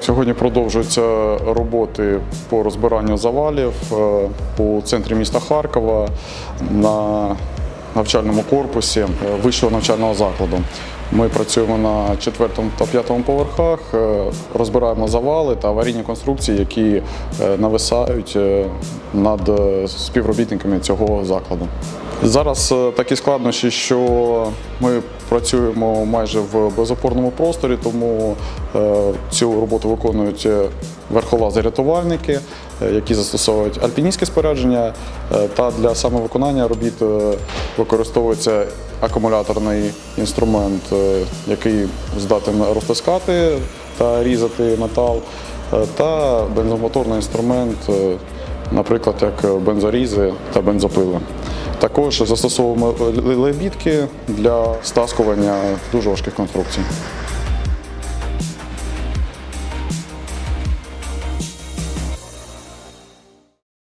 Сьогодні продовжуються роботи по розбиранню завалів е, у центрі міста Харкова на навчальному корпусі е, вищого навчального закладу. Ми працюємо на четвертому та п'ятому поверхах, е, розбираємо завали та аварійні конструкції, які е, нависають е, над співробітниками цього закладу. Зараз такі складнощі, що ми працюємо майже в безопорному просторі, тому цю роботу виконують верхолази-рятувальники, які застосовують альпіністське спорядження. Та для самовиконання робіт використовується акумуляторний інструмент, який здатен розтискати та різати метал, е, та бензомоторний інструмент, е, наприклад, як бензорізи та бензопили. Також застосовуємо лебідки для стаскування дуже важких конструкцій.